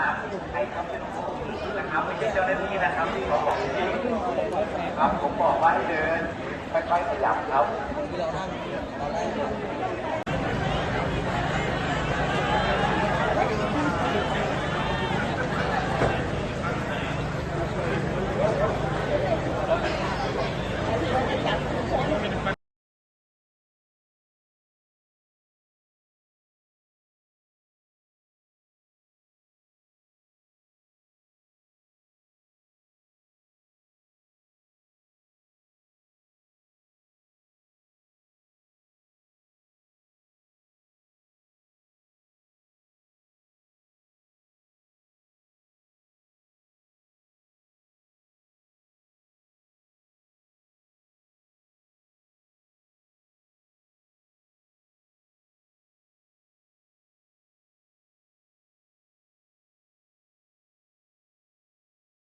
ตามที่ใครทำเป็นนะครับไม่ใช่เจ้าหน้าที่นะครับที่เขาบอกจริงครับผมบอกว่าให้เดินค่อยๆขยับครับ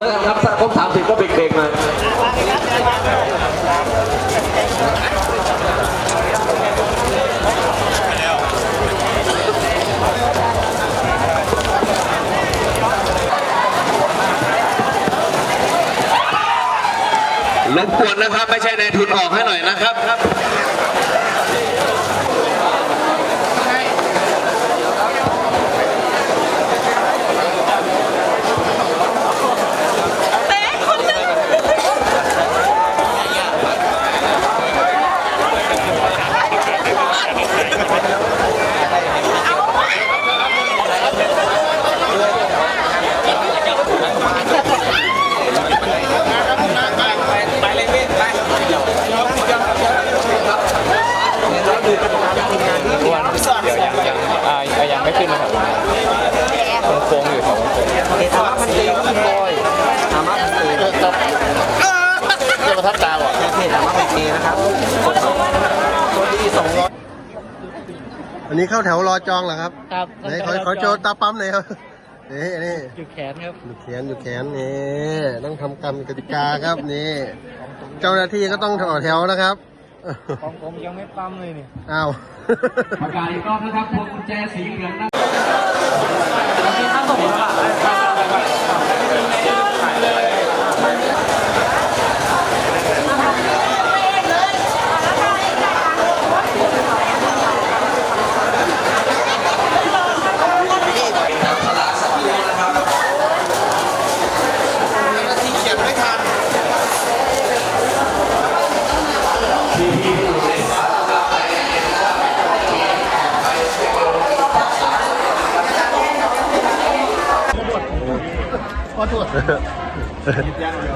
ครับถ้าครบสามสิบก็เบรกๆหน่อยรบกวนนะครับ ไม่ใช่ในทุนออกให้หน่อยนะครับ อ่ายังไม่ขึ้นนะครับโค้งๆอยู่ครับ ธรรมะพันตีก็คุณบอยธรรมะพันตี เจ้าประทับตาว่ะ เพจธรรมะพันตีนะครับตัวดีสองร้อย อั นนี้เข้าแถวรอจองเหรอครับครับไหนขอขอโจตาปั๊มหน่อยครับนี่นี่อยู่แขนครับอยู่แขนอยู่แขนนี่ต้องทำกรรมกติกาครับนี่ เจ้าหน้าที่ก็ต้องต่อแถวนะครับของผมยังไม่ปั๊มเลยนี่อ้าวประกาศอีกรอบนะครับพวงกุญแจสีเหลืองนะ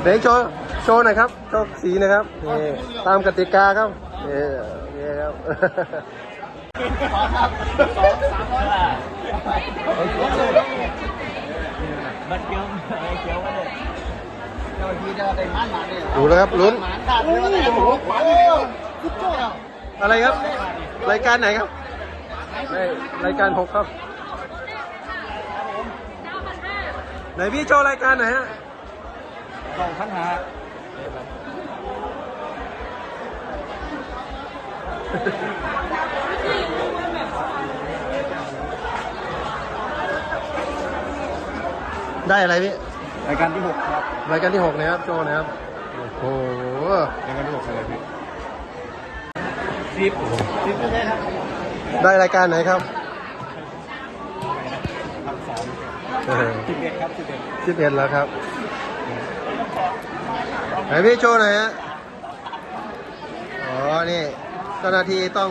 เดี๋ยวโชว์โชว์หน่อยครับโชว์สีนะครับนี่ตามกติกาครับนี่นี่ครับบัดเกี่ยวเกี่ยวมาเลยดูแล้วครับลุ้นอะไรครับ รายการไหนครับ รายการหกครับ ไหนพี่โชว์รายการไหนฮะสองพันห้าได้อะไรพี่ รายการที่หกครับ รายการที่หกนะครับโชว์นะครับ โอ้โห รายการที่หกอะไรพี่สิบสิบไม่ใช่ครับ ได้รายการไหนครับ ทำสอง สิบเอ็ดครับสิบเอ็ดสิบเอ็ดแล้วครับไหนพี่โชว์หน่อยฮะ อ๋อ นี่เจ้าหน้าที่ต้อง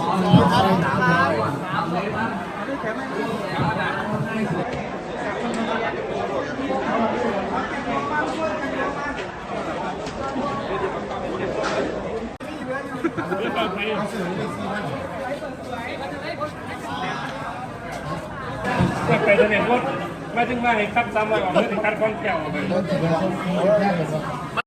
จะไปทะเลรถม่จึงมาในคัดซ้ำไว้ออกเมื่อถึงคัอนแก้วไป